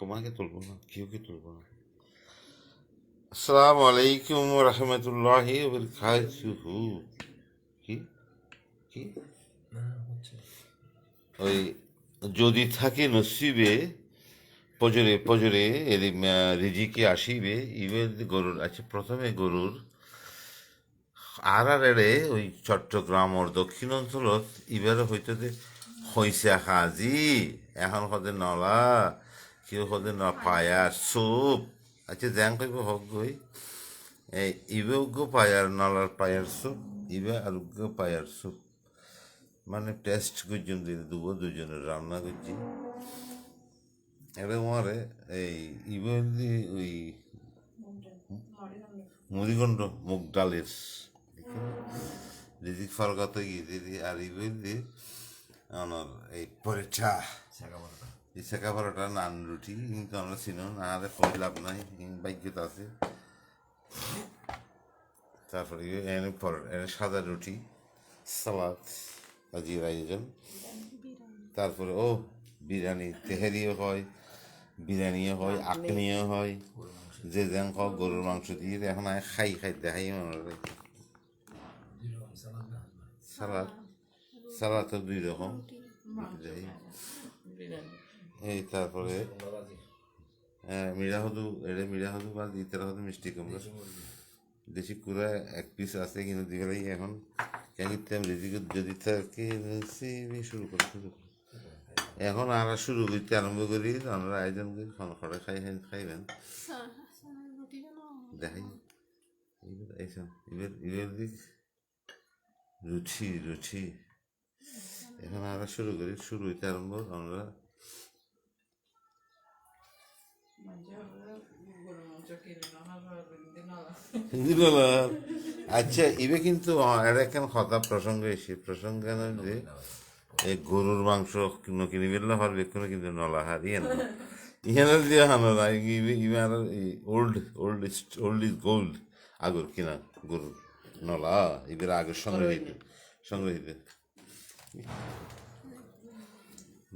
তোমাকে তুলবো না কেউকে তুলবো না। আসসালামু আলাইকুম রহমতুল্লাহি বরকাতুহু। কি? কি? ওই যদি থাকে নসিবে পজরে পজরে এর রিজিকে আসিবে ইবে গরুর আচ্ছা প্রথমে গরুর আর আর এড়ে ওই চট্টগ্রাম ওর দক্ষিণ অঞ্চলত ইবারে হইতে যে হইসা হাজি এখন হদে নলা। কেউ হলে না পায়ার সুপ আচ্ছা জ্যাং কইব হক গই। এই, ইবে উগ্র পায়ার, নলার পায়ার সুপ ইবে আর উগ্র পায়ার সুপ মানে টেস্ট করছেন দিন দুবো দুজনের রান্না করছি। এটা মারে, এই, ইবে ওই মুড়িগণ্ড মুগ ডালের। রিজিক ফরগত গিয়ে, দিদি আর ইবে আমার এই পরীক্ষা এই শেখা পরোটা নান রুটি কিন্তু আমরা চিনো না আরে কই লাভ নাই ভাগ্যতা আছে। তারপরে এনে পর এনে সাদা রুটি সালাদ আজির আয়োজন। তারপরে ও বিরিয়ানি তেহারিও হয় বিরিয়ানিও হয় আকনিও হয়। যে যেন খাও গরুর মাংস দিয়ে এখন আমি খাই খাই দেখাই মনে সালাদ সালাদ তো দুই রকম। যাই এই তারপরে হ্যাঁ মিরা হদু এড়ে মিরা হদু বা ইতারা হদু মিষ্টি কুমড়ো। দেশি কুড়া এক পিস আছে কিন্তু দিবেলাই এখন। কেন তেম রেজিকে যদি থাকে শুরু করে শুরু করে। এখন আর শুরু করতে আরম্ভ করি আমরা আয়োজন করি খান খড়ে খাই খাইবেন। দেখাই। এবার এইসব এবার এবার দিক। রুচি রুচি। এখন আমরা শুরু করি শুরু হইতে আরম্ভ আমরা আচ্ছা ইবে কিন্তু এটা কেন কথা প্রসঙ্গ এসে, প্রসঙ্গ যে এই গরুর মাংস কিনো কিনি বেরলে হর বেকুনো কিন্তু নলা হার ইয়ে না ইহানে দিয়ে হানো আর old old old is gold আগর কিনা গরুর নলা, ইবের আগের সংগ্রহিত সংগ্রহিত।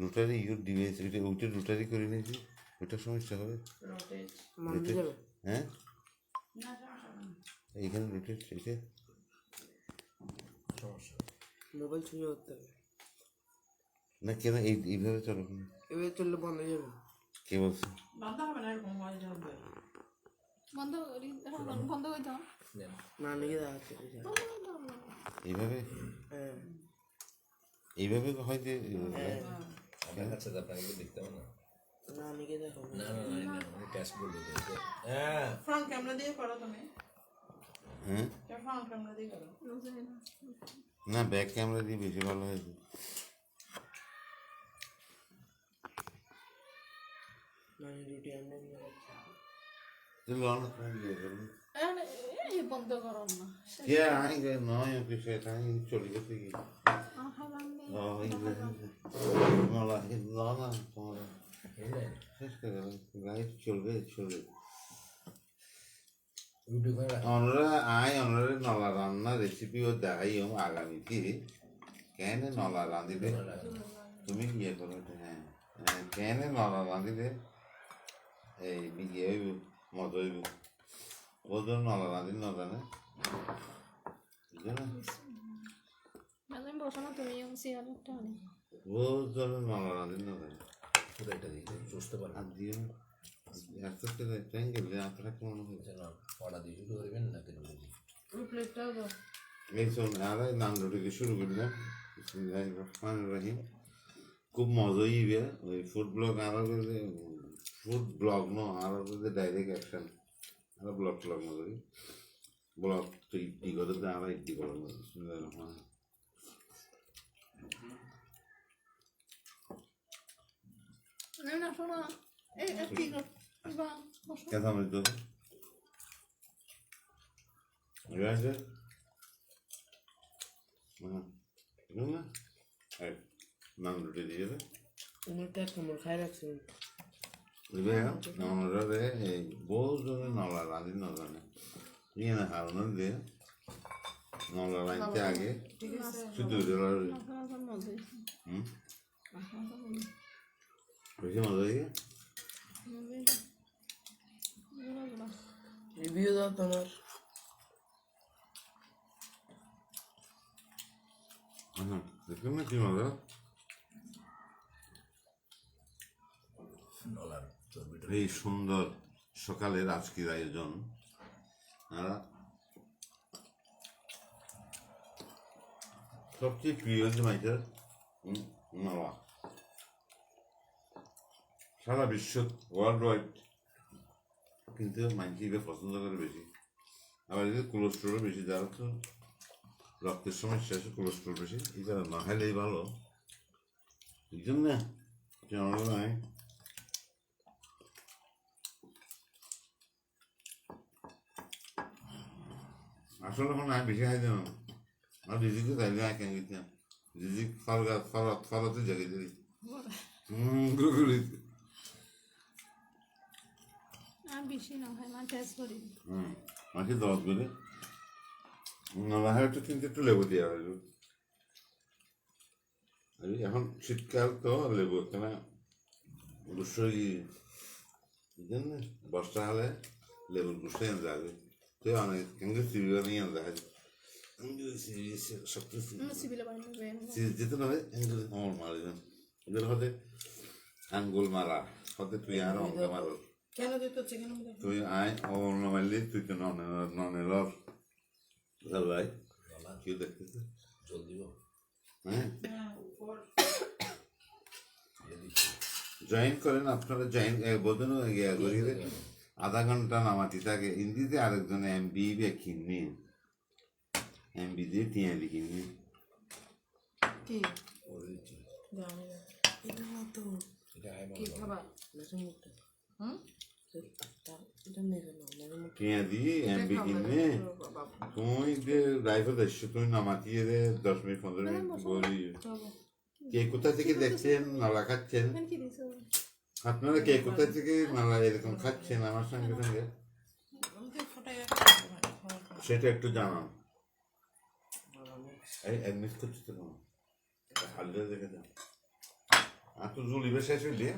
রুটারি ইউর ডিভাইস ওইটা রুটারি করে নিয়েছি। ওইটা সমস্যা হবে। হ্যাঁ? এইখানে রুটের এটা মোবাইল ছুঁয়ে করতে হবে। না কেন এই এইভাবে চলো? এবার চললে বন্ধ হয়ে যাবে। কে বলছে? বান্ধা হবে না এরকম বন্ধ করি বন্ধ করে দাও না লিখে দেখাচ্ছে বুঝা এইভাবে? হ্যাঁ। এইভাবে হয় যে কাছে আপনাকে দেখতে হবে না। না লিখে দেখো না না না না আমি ক্যাশ বলে দিয়েছি হ্যাঁ। ফ্রন্ট ক্যামেরা দিয়ে করো তুমি। হ্যাঁ? ফ্রন্ট ক্যামেরা দিয়ে করো। না ব্যাক ক্যামেরা দিয়ে বেশি ভালো হয়েছে। না রুটি আনলে নিয়ে চলো আমরা তুমি দিয়ে করব বন্ধ করো না। কে আই গে? নয় ওকে সেটা চলে গেছে কি ও এই মালা না না চলবে চলবে। আমরা আই আমরা নলা রান্না রেসিপিও দেখাই আগামীতে। কেন নলা রাঁধিলে তুমি ইয়ে করো? হ্যাঁ কেন নলা রাঁধিলে এই বিয়ে হইব? মজা হইব? ও ধর নলা রাঁধি ন। বসানো তুমি ও নলা রাঁধি ন। জানে পুরো এটা দিয়ে দিই, বুঝতে পারবেন আর দিও না আস্তে আস্তে ট্যাঙ্ক গেলে আপনারা কেমন হবে যেন পড়া দিয়ে শুরু করবেন না কেন বুঝি প্লেটটাও দাও। এই শোন আর এই নান রুটিকে শুরু করলাম বিসমিল্লাহির রহমানির রহিম। খুব মজা হইবে ওই ফুড ব্লগ আরও করে ফুড ব্লগ ন আরও করে ডাইরেক্ট অ্যাকশন আরও ব্লগ ব্লগ ব্লগ তো ইডি করে তো আরও করে বিসমিল্লাহির না না শোনো এই কি কর বা বসো কেন আমি তো গেছে হ্যাঁ না এই নান রুটি দিয়ে দেবে তোমার তো এক নম্বর খাই রাখছি Veo, আমরা রে এই বহুত জনে নলা রাঁধি নজানে ইয়ে না হারনের দিয়ে নলা বেশি মজা লাগে রিভিউ দাও তোমার হুম দেখুন না কি মজা এই সুন্দর সকালের আজকের আয়োজন সবচেয়ে প্রিয় হচ্ছে মাইটার মামা সারা বিশ্ব ওয়ার্ল্ড ওয়াইড কিন্তু এবার পছন্দ করে বেশি। আবার এদের কোলেস্ট্রলও বেশি যারা তো রক্তের সমস্যা আছে কোলেস্ট্রল বেশি। এই এটা না খাইলেই ভালো। এই জন্য কেমন নাই আসলে এখন আমি বেশি খাই দিলাম আর রিজিকে চাইলে আমি কেন রিজিক ফারগা ফারাত ফারাতে জাগে দিলি হুম গুগুলি আমি বেশি না ভাই মা টেস্ট করি। হুম দশ করে। না হয় একটু কিন্তু একটু লেবু দেওয়া হইল। এখন শীতকাল তো লেবু কেন অবশ্যই বর্ষা হলে লেবুর গুছাই আনতে হবে। তো অনেক কিন্তু সিবিও নিয়ে আনতে হবে। সব কিছু যেতে না হয় এগুলো আমার মারা যান এগুলো হতে আঙ্গুল মারা হতে তুই আর অঙ্ক মারো। কেন দিতে হচ্ছে? তুই আয় ও না তুই তো নন নন বুঝল ভাই নলা কেউ জল দিব? হ্যাঁ। হ্যাঁ জয়েন করেন আপনারা জয়েন ইয়ে আধা ঘণ্টা নামাতি থাকে। হিন্দিতে আরেকজন এম বি বে কিননি এম বি দিয়ে টিয়ালি কিননি কি এটা তো কি খাবা হুম? কে কোথা থেকে দেখছেন নালা খাচ্ছেন আপনারা কে কোথা থেকে নালা এরকম খাচ্ছেন আমার সঙ্গে সঙ্গে সেটা একটু জানান এই মিনিট করছি তো কেন দেখে যান আর তো জুল ইবে শেষ হইলে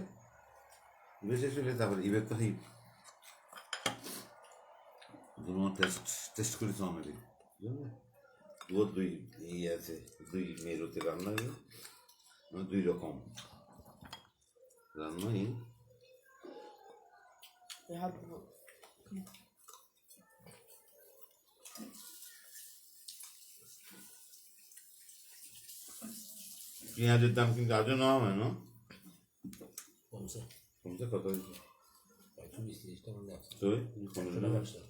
ইবে শেষ তারপর ইবে তো হিপ টেস্ট টেস্ট করেছ আমাদের ও দুই এই আছে, দুই মেরুতে রান্না দুই রকম রান্নাই। পেঁয়াজের দাম কিন্তু আজও নেওয়া হয় না। কমছে। বিশ তিরিশ টাকা মধ্যে আছে তুই একশো কমছে টাকা না আছে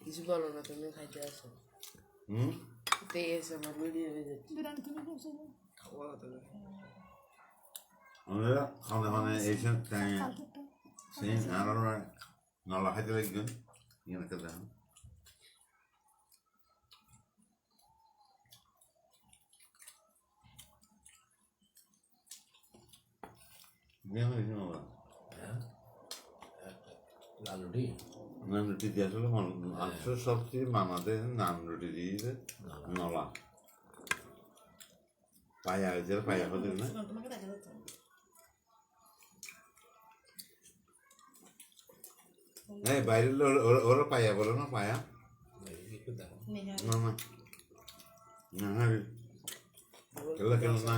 কিছু বলো না তুমি খাইতে আসো হুম তে এসে আমার ভিডিও হয়ে যাচ্ছে বিরান তুমি করছ খাওয়া তো আমরা খাওয়া মানে এসে তাই সেই আর নলা খাইতে লাগবেন ইয়ে খেতে হয় দিয়ে হয়েছে হ্যাঁ লাল রুটি নান রুটি দিয়ে আসলে মাংস সবচেয়ে মামাদের নান রুটি দিয়ে নলা পায়া হয়েছে পায়া হতে না। এই বাইরের ওরা- পায়া বলো না পায়া। না না না কেন না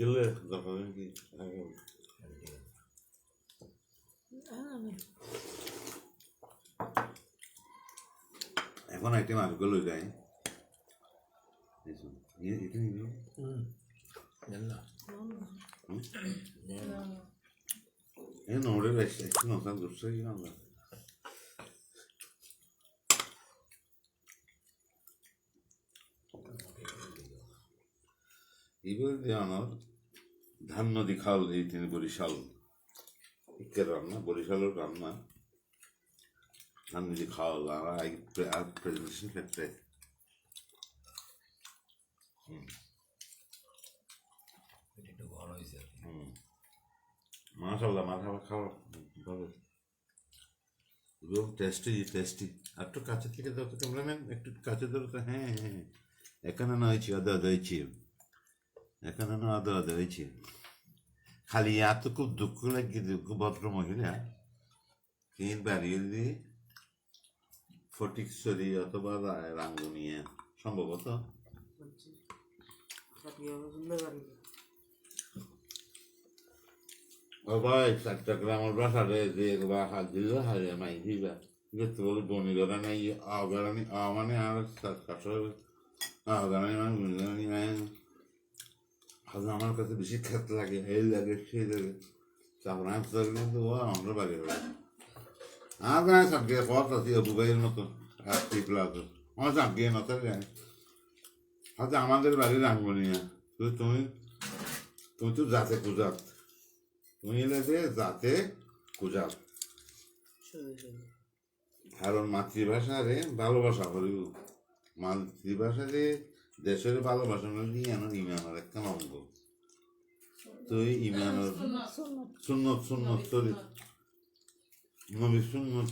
কেলে দরকার নেই কি এখন আইটেম আগে লই যায় এটা নিবি হুম নেন না নেন এই নোড়ে বেশি একটু নতুন দূরছে কি আমরা এবার দেওয়ানোর ধান নদী খাল এই তিনি বরিশাল। ইকের রান্না বরিশালের রান্না। ধান নদী খাওয়াল আর প্রেজেন্টেশন ক্ষেত্রে। মাশাল্লাহ মাথা খাওয়া ভালো। এবং টেস্টি টেস্টি আর একটু কাছে থেকে দাও তো ক্যামেরাম্যান একটু কাছে ধরো তো হ্যাঁ হ্যাঁ। এখানে না হয়েছি আদা আদা হয়েছি এখানে না আদা আদা হয়েছি খালি এত খুব দুঃখ লাগে ভদ্র মহিলা তিন বাড়িয়ে ফটিকছড়ি অথবা রাঙ্গুনিয়া, সম্ভবত। ভাই চারটা গ্রামের বাসা রে যে একবার হাত দিল হারে মাই দিবা। দেখতে বলে বনি গড়া নাই, আগারানি, আ মানে আর কাছে আগারানি মানে হাজ আমার কাছে বেশি খেত লাগে এই লাগে সেই লাগে। তারপর আমি কিন্তু ও আমরা বাড়ি হবে আর গায়ে সাবকে কথা আছে মতো আর টিপলা তো আমার সাবকে নতার গায়ে হাতে আমাদের বাড়ির রাঙ্গনিয়া। তুমি তুমি তুমি তো যাতে কুজাত। তুমি এলে যে যাতে কুজাত। শুধু মাতৃভাষা রে ভালোবাসা করিব। মাতৃভাষারে দেশের ভালোবাসা নিয়ে আনো ইমানের একটা অঙ্গ তুই ইমানের সুন্নত সুন্নত তোর নবী সুন্নত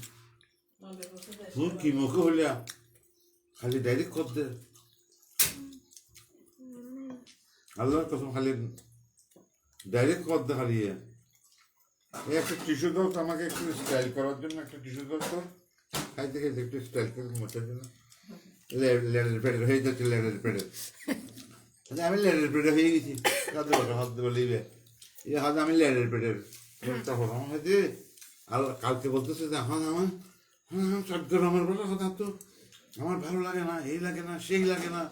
তুই কি মুখে হলিয়া খালি ডাইরেক্ট কর দে আল্লাহর কসম খালি ডাইরেক্ট কর দে খালি এই একটা টিস্যু দাও তো আমাকে একটু স্টাইল করার জন্য একটা টিস্যু দাও তো খাইতে খাইতে একটু স্টাইল করে মোটার জন্য লেডের পেটের হয়ে যাচ্ছে লেডের পেটের আমি লেডের পেটের হয়ে গেছি কাদের কথা হাত দেবো এই হাত আমি লেডের পেটের তখন আমার হয়েছে আর কালকে বলতেছে যে হ্যাঁ আমার হ্যাঁ হ্যাঁ চট্টগ্রাম আমার বলো কথা তো আমার ভালো লাগে না এই লাগে না সেই লাগে না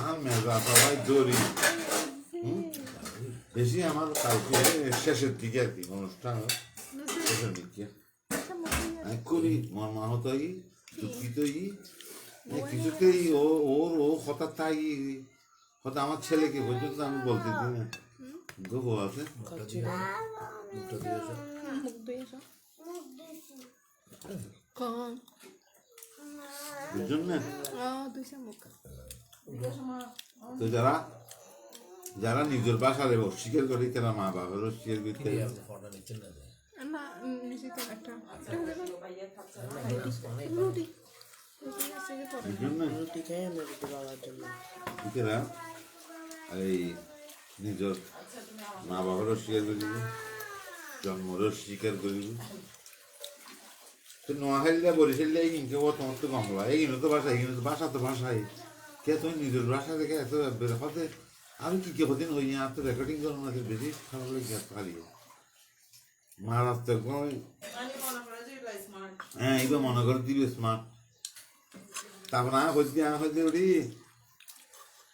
আর মেজা সবাই দৌড়ি বেশি আমার কালকে শেষের দিকে আর কি অনুষ্ঠান শেষের দিকে আমি খুবই মর্মাহত হই দুঃখিত হই যে কিছুতেই ও ওর ও হঠাৎ তাই হয়তো আমার ছেলেকে পর্যন্ত আমি বলতে দিই না গো আছে। না মুখটা দিয়েছে মুখ দিয়ে এসো কম বুঝছেন না ও দুইটা মুখ তো যারা যারা নিজের বাসারে অস্বীকার করে তারা মা বাবার অস্বীকার করতে না রুটি খাই বাবার জন্য। এই নিজের মা বাবারও স্বীকার করিব জন্মরও স্বীকার করিব তো নোয়াখালীরা বরিশালীরা এই কিনকে ও তোমার তো কমলা এই কিনো তো ভাষা এই কিনো তো ভাষা তো ভাষাই কে তুমি নিজের ভাষা দেখে এত বের হতে আমি কি কে হদিন হই আর তো রেকর্ডিং করো না বেশি খারাপ লাগে হারিয়ে মারাত্মক হ্যাঁ এইবার মনে করে দিবে স্মার্ট তারপর না হচ্ছে না হচ্ছে ওটি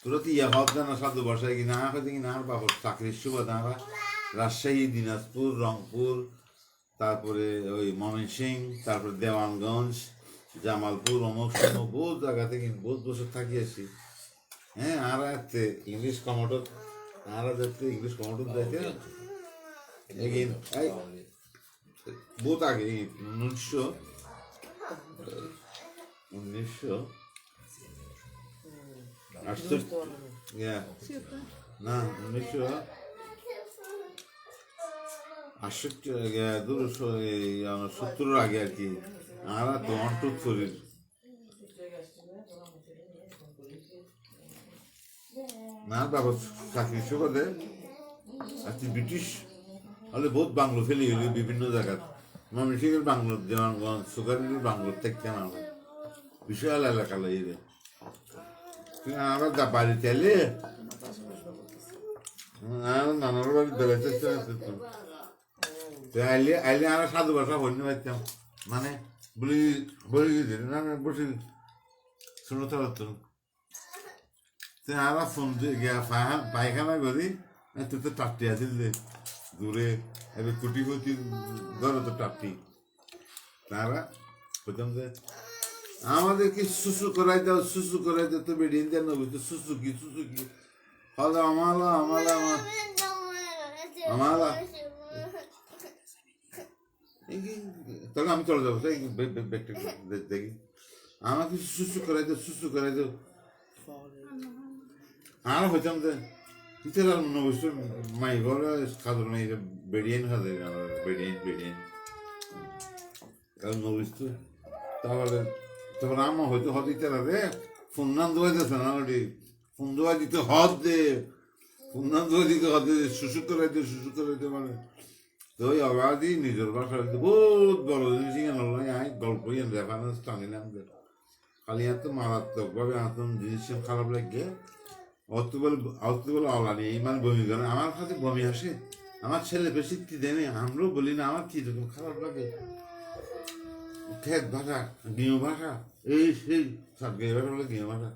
তোরা তো ইয়া হব না, সাধু বসায় কিনা না হয়তো কিনা আমার বাবার চাকরির সুবাদ আমরা রাজশাহী, দিনাজপুর, রংপুর, তারপরে ওই ময়মনসিং, তারপরে দেওয়ানগঞ্জ, জামালপুর, অমুক সমুক বহুত জায়গা থেকে বহুত বছর থাকি থাকিয়েছি হ্যাঁ আর এতে ইংলিশ কমোডর, আর যাতে ইংলিশ কমোডর যাইতে বহুত আগে উনিশশো উনিশশো না। উনিশশো আটষট্টি দুশো সত্তরের আগে আর কি। আর তো অন্টুত শরীর। না বাবা চাকরি সুবাদে আজকে ব্রিটিশ। হলে বহুত বাংলো ফেলে গেল বিভিন্ন জায়গাত ময়মনসিংহের বাংলোর দেওয়ানগঞ্জ সুগারের বাংলোর থেকে আমার বিশাল এলাকা লাগে আমরা বাড়িতে এলে নানার বাড়ি বেড়াতে আইলে আইলে আমরা সাধু ভাষা বলতে পারতাম মানে বলি বলি দিদি না বসে পারতাম তো আমরা ফোন পায়খানা করি তুই তো টাট্টি আছিল দূরে এবার কুটি কুটি ধরো তো টাট্টি তারা বলতাম যে আমাদেরকে সুসু করাই দাও, সুসু করাই দাও তো বেরিয়ে দেন না বুঝতে সুসু কি সুসু কি? হলো আমালা আমালা আমালা। তাহলে আমি চলে যাব সেই দেখি। আমাকে সুসু করাই দাও, সুসু করাই দাও। আর হইতাম যে মনে বসে মাই ঘরে খাদর মাই বেরিয়েন খাদে বেরিয়েন বেরিয়েন কারণ নবিস্তু তাহলে তখন আমার হয়তো হদ দিতে রে ফোন নাম দোয়া দিতে না ওটি ফোন দোয়া দিতে হদ দে। পূর্ণান্ত দিকে হতে শুশুক করে দিতে শুশুক করে দিতে মানে। তো ওই অবাধি নিজের ভাষা বহুত বড় জিনিস ইয়ে আমি গল্প ইয়ে রেফারেন্স টানিলাম যে, খালি এত মারাত্মকভাবে আতম জিনিস খারাপ লাগে অত বলে অত বলে অলানি ইমান বমি করে আমার কাছে বমি আসে, আমার ছেলে বেশি কি দেনে আমরাও বলি না, আমার কি রকম খারাপ লাগে? ঠেক ভাষা গিয়ে ভাষা এই সেই সব গিয়ে ভাষা বলে গিয়ে ভাষা।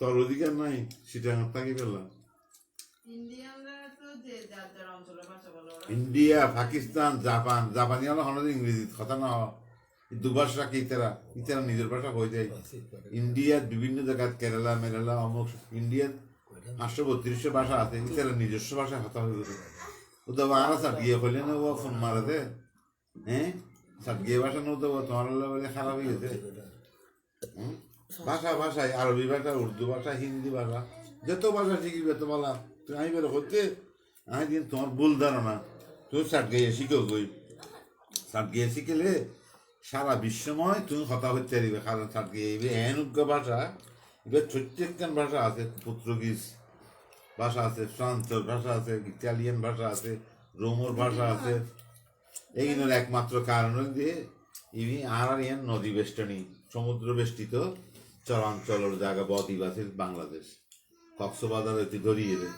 তোর অধিকার নাই সেটা আমার তাকে পেলাম ইন্ডিয়ানরা তো যে যার যার অঞ্চলের ভাষা বলে ওরা। ইন্ডিয়া পাকিস্তান জাপান জাপানি হলো হলো ইংরেজি কথা না হয়। দু ভাষা কি তারা কি তারা নিজের ভাষা হয়ে যায়। ইন্ডিয়ার বিভিন্ন জায়গায় কেরালা মেরালা অমুক ইন্ডিয়ার পাঁচশো বত্রিশশো ভাষা আছে কি তারা নিজস্ব ভাষা কথা হয়ে গেছে। ও তো আরা সাটগিয়ে হইলে না ও ফোন মারাতে হ্যাঁ? সাটগিয়ে ভাষা নো তো তোমার হলে বলে খারাপ হয়ে গেছে। ভাষা ভাষায়, আরবি ভাষা, উর্দু ভাষা, হিন্দি ভাষা, যত ভাষা শিখিবে তো বলা, তুমি আমি বেরো করতে, আমি দিন তোমার ভুল ধারণা। তুমি সাট গিয়ে শিখো গই সাট গিয়ে শিখলে সারা বিশ্বময় তুমি কথা হতে পারিবে। কারণ সাট গিয়ে এবে এনুজ্ঞ ভাষা এবার ছোট্ট একখান ভাষা আছে, পর্তুগিজ ভাষা আছে ফ্রান্স ভাষা আছে ইটালিয়ান ভাষা আছে, রোমর ভাষা আছে। এইগুলোর একমাত্র কারণ যে ইনি আর আর ইয়ান নদী বেষ্টনী সমুদ্র বেষ্টিত চরাঞ্চলের জায়গা বদ্বীপ আছে বাংলাদেশ। কক্সবাজার এটি ধরিয়ে দেয়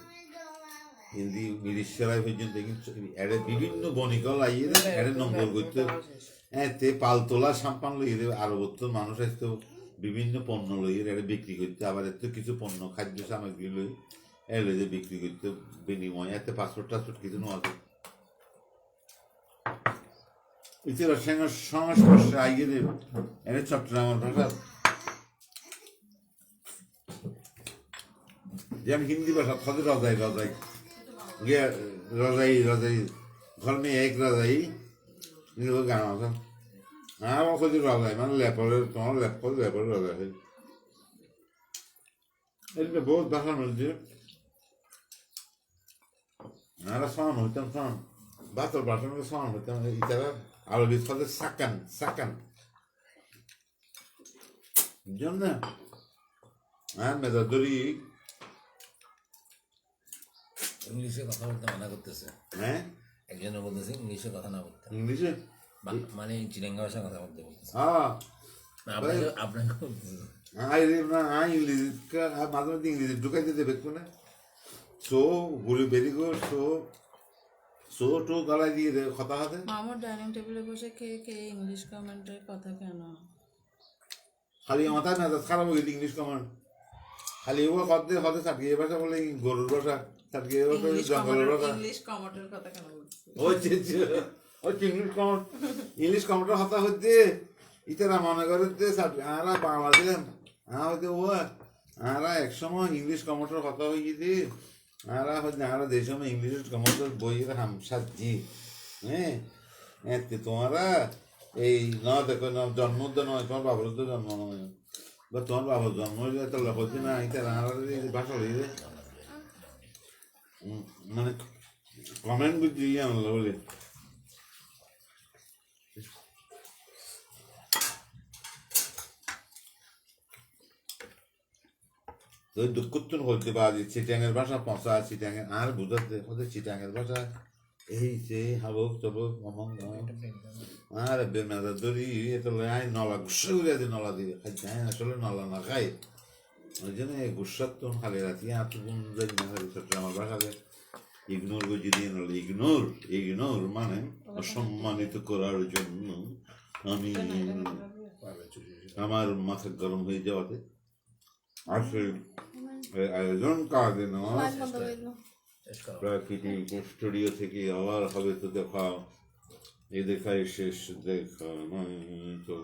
হিন্দি মিরিশ্বরাই পর্যন্ত এড়ে বিভিন্ন বণিকল আইয়ে দেয় এড়ে নম্বর করতে হ্যাঁ তে পালতোলা সাম্পান লইয়ে দেবে, আরও বত্তর মানুষ আসতো বিভিন্ন পণ্য লইয়ে এড়ে বিক্রি করতে, আবার এত কিছু পণ্য, খাদ্য সামগ্রী লই এড়ে বিক্রি করতে বিনিময়, এতে পাসপোর্ট টাসপোর্ট কিছু নেওয়া সঙ্গে সংস্পর্শে দেবে। এড়ে চট্টগ্রামের ভাষা। যেমন হিন্দি ভাষা খদ রজাই রজাই। গিয়ে রজাই ঘর মেয়ে এক রজাই। কিন্তু গান আছে আমার খোঁজ রজাই মানে লেপরে তোমার লেপ করে লেপরে রজাই। হয় এটা বহুত ভাষার মধ্যে আমরা সমান হইতাম, সমান। বাতর মধ্যে সমান হইতাম ইতারা আরবি খোঁজে সাকান সাকান। জন্য হ্যাঁ মেজাদরি ইংলিশে কথা বলতে মানা করতেছে। হ্যাঁ? একজনের বলতেছে ইংলিশে কথা না বলতে। ইংলিশে? মানে চিরেঙ্গা ভাষা কথা বলতে বলতেছে। হ্যাঁ আপনাকে আপনাকে বলতেছে। আই ইংলিশ মাঝে মধ্যে ইংলিশ ঢুকাই দিতে বেকবো না সো গুলি বেরি গুড সো সো গলায় দিয়ে কথা হাতে আমার ডাইনিং টেবিলে বসে খেয়ে খেয়ে ইংলিশ কমেন্টের কথা কেন? খালি মাথায় না খারাপ হয়ে ইংলিশ খালি হতে সাটকিয়ে ভাষা বলে গরুর ভাষা সাটকিয়ে ভাষা জঙ্গলের ভাষা ইংলিশ কথা কেন ইংলিশ ইংলিশ হতা হচ্ছে ইতারা মনে করে যে সাট- আরা বাংলাদেশ হ্যাঁ হয়তো ও আরা এক সময় ইংলিশ কমান্ডার হতা হয়ে গেছে আরা হচ্ছে আরা যে সময় ইংলিশ কমান্ডার বই হাম সাজি হ্যাঁ এতে তোমরা এই ন দেখো জন্ম তো নয় তোমার বাবার তো জন্ম নয়। বা তোমার বাবার জন্ম হইলে তো হচ্ছে না ইতারা আরা ভাষা হইলে। মানে কমেন্ট বুঝি আনলো বলে। ওই দুঃখুত্তর বলতে পারি চিটাঙের ভাষা পচা চিটাঙের আর বুঝাতে ওদের চিটাঙের ভাষা এই সে হাবক তবক অমঙ্গ আর দড়ি এটা লয় আই নলা গুসা করে আছে নলা দিয়ে খাই যায় আসলে নলা না খাই ওই জন্য এই গুসার তো খালি রাতি আর তো কোন জানি না খালি ছোট আমার ভাষাতে। ইগনোর করে যদি নলে ইগনোর ইগনোর মানে অসম্মানিত করার জন্য আমি আমার মাথা গরম হয়ে যাওয়াতে আসে আয়োজন কাজে নেওয়া করো প্রাকৃতিক স্টুডিও থেকে আবার হবে তো দেখা এ দেখাই শেষ দেখা নয় তো।